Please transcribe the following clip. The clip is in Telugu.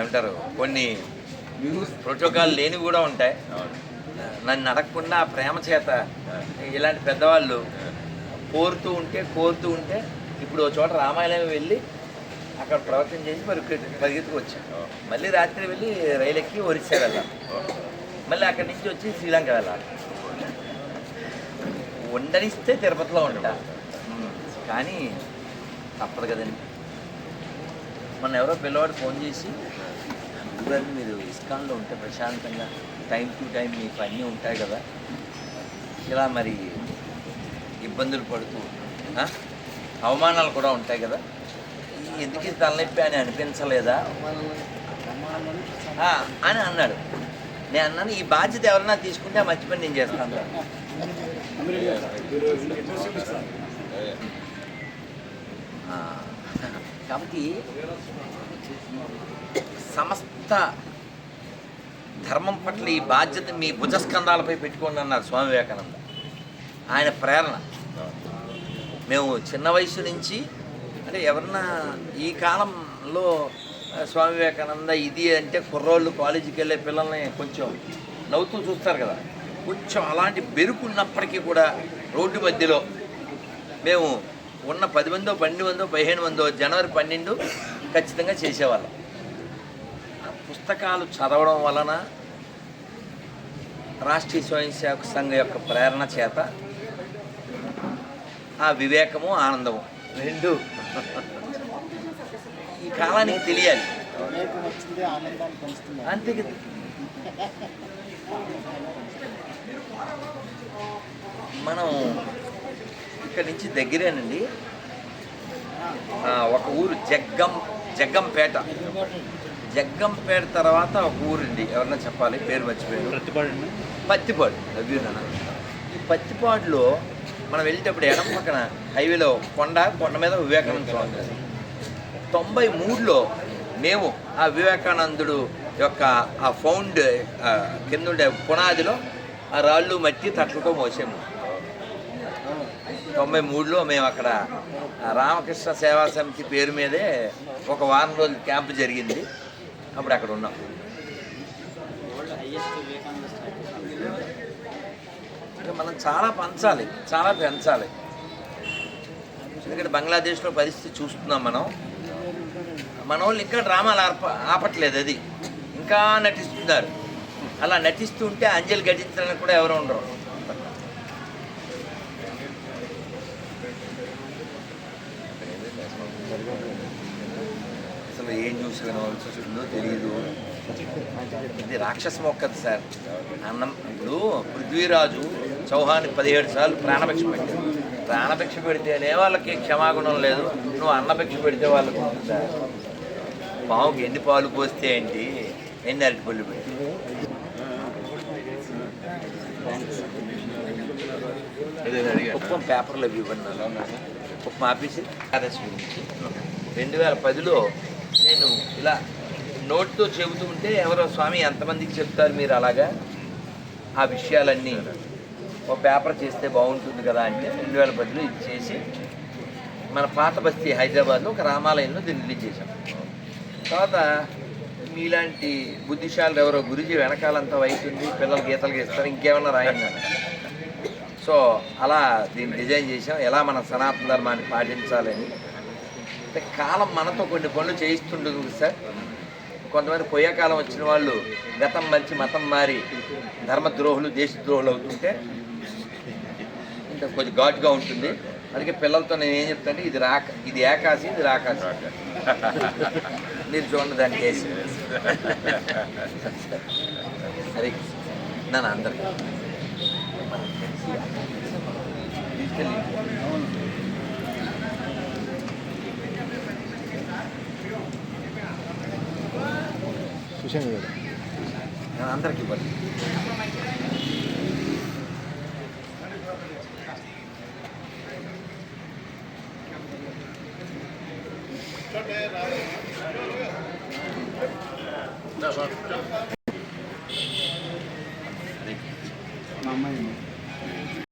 ఏమంటారు కొన్ని ప్రోటోకాల్ లేనివి కూడా ఉంటాయి. నన్ను అడగకుండా ఆ ప్రేమ చేత ఇలాంటి పెద్దవాళ్ళు కోరుతూ ఉంటే కోరుతూ ఉంటే ఇప్పుడు ఒక చోట రామాయణం వెళ్ళి అక్కడ ప్రవచనం చేసి మరి పరిగెత్తుకు వచ్చాను మళ్ళీ రాత్రి వెళ్ళి రైలు ఎక్కి ఒరిస్సా వెళ్ళాం. మళ్ళీ అక్కడి నుంచి వచ్చి శ్రీలంక వెళ్ళాలి. ఉండనిస్తే తిరుపతిలో ఉంటా. కానీ తప్పదు కదండి. మొన్న ఎవరో పిల్లవాడు ఫోన్ చేసి గురుగారు మీరు ఇస్కాన్లో ఉంటే ప్రశాంతంగా టైం టు టైం మీకు అన్నీ ఉంటాయి కదా. ఇలా మరి ఇబ్బందులు పడుతూ? అవమానాలు కూడా ఉంటాయి కదా. ఎందుకు ఈ తలనొప్పి అని అనిపించలేదా? అని అన్నాడు. నేను అన్నాను ఈ బాధ్యత ఎవరన్నా తీసుకుంటే పని నేను చేస్తాను ఆ, కాబట్టి సమస్త ధర్మం పట్ల ఈ బాధ్యత మీ భుజస్కంధాలపై పెట్టుకోండి అన్నారు స్వామి వివేకానంద. ఆయన ప్రేరణ. మేము చిన్న వయసు నుంచి అంటే ఎవరన్నా ఈ కాలంలో స్వామి వివేకానంద ఇది అంటే కుర్రోళ్ళు కాలేజీకి వెళ్ళే పిల్లల్ని కొంచెం నవ్వుతూ చూస్తారు కదా. కొంచెం అలాంటి బెరుకున్నప్పటికీ కూడా రోడ్డు మధ్యలో మేము ఉన్న పది మందో పన్నెండు మందో పదిహేను మందో జనవరి పన్నెండు ఖచ్చితంగా చేసేవాళ్ళం. ఆ పుస్తకాలు చదవడం వలన రాష్ట్రీయ స్వయం సేవక సంఘం యొక్క ప్రేరణ చేత ఆ వివేకము ఆనందము రెండు. ఈ కాలానికి తెలియాలి. అంతే కదా మనం ఇక్కడి నుంచి దగ్గరేనండి. ఒక ఊరు జగ్గం జగ్గంపేట. జగ్గంపేట తర్వాత ఒక ఊరండి ఎవరన్నా చెప్పాలి? పేరు మర్చిపోయారు ప్రతిపాడు పత్తిపాడు అభ్యుదన ఈ పత్తిపాడులో మనం వెళ్ళేటప్పుడు ఎడం పక్కన హైవేలో కొండ కొండ మీద వివేకానంద స్వామి తొంభై మూడులో మేము ఆ వివేకానందుడు యొక్క ఆ ఫౌండ్ కింద ఉండే పునాదిలో ఆ రాళ్ళు మట్టి తట్లతో మోసాము. తొంభై మూడులో మేము అక్కడ రామకృష్ణ సేవా సమితి పేరు మీదే ఒక వారం రోజులు క్యాంపు జరిగింది. అప్పుడు అక్కడ ఉన్నాం. అంటే మనం చాలా పంచాలి చాలా పెంచాలి. ఎందుకంటే బంగ్లాదేశ్లో పరిస్థితి చూస్తున్నాం మనం. మన వాళ్ళు ఇంకా డ్రామాలు ఆర్ప ఆపట్లేదు అది. ఇంకా నటిస్తున్నారు. అలా నటిస్తుంటే అంజలి గడించడానికి కూడా ఎవరు ఉండరు. అసలు ఏం చూసి వినవలసి వస్తుందో తెలియదు ఇది రాక్షస మొక్కది సార్. అన్నం ఇప్పుడు పృథ్వీరాజు చౌహాన్ పదిహేడు సార్లు ప్రాణభిక్ష పెట్టాడు. ప్రాణభిక్ష పెడితేనే వాళ్ళకి క్షమాగుణం లేదు. నువ్వు అన్నభిక్ష పెడితే వాళ్ళకి ఉంటుందా పావుకి ఎన్ని పాలు పోస్తే ఏంటి? ఎన్ని అరటిపళ్ళు పెట్టి కుప్పం పేపర్లో ఇవ్వండి కుప్పం ఆఫీసు ఆర్ఎస్ గురించి రెండు వేల పదిలో నేను ఇలా నోట్తో చెబుతూ ఉంటే ఎవరో స్వామి ఎంతమందికి చెప్తారు మీరు అలాగా? ఆ విషయాలన్నీ ఒక పేపర్ చేస్తే బాగుంటుంది కదా అంటే రెండు వేల పదిలో ఇది చేసి మన పాత బస్తీ హైదరాబాద్లో ఒక రామాలయంలో దీన్ని రిలీజ్ చేశాం. తర్వాత మీలాంటి బుద్ధిశాలు ఎవరో గురుజీ వెనకాలంతా వైట్ ఉంది పిల్లలు గీతలు గీస్తారు ఇంకేమన్నా రాయండి సో అలా దీన్ని డిజైన్ చేసాం ఎలా మన సనాతన ధర్మాన్ని పాటించాలని అంటే కాలం మనతో కొన్ని పనులు చేయిస్తుండదు సార్. కొంతమంది పోయేకాలం వచ్చిన వాళ్ళు గతం మంచి మతం మారి ధర్మద్రోహులు దేశద్రోహులు అవుతుంటే ఇంకా కొంచెం ఘాటుగా ఉంటుంది. అందుకే పిల్లలతో నేను ఏం చెప్తానంటే ఇది రాక ఇది ఏకాశి ఇది రాకాశి. మీరు చూడండి దాన్ని చేసి. అది నన్ను అందరికి. తీసుకెళ్ళి విషయం కదా అందరికి ఇవ్వాలి మా అమ్మాయి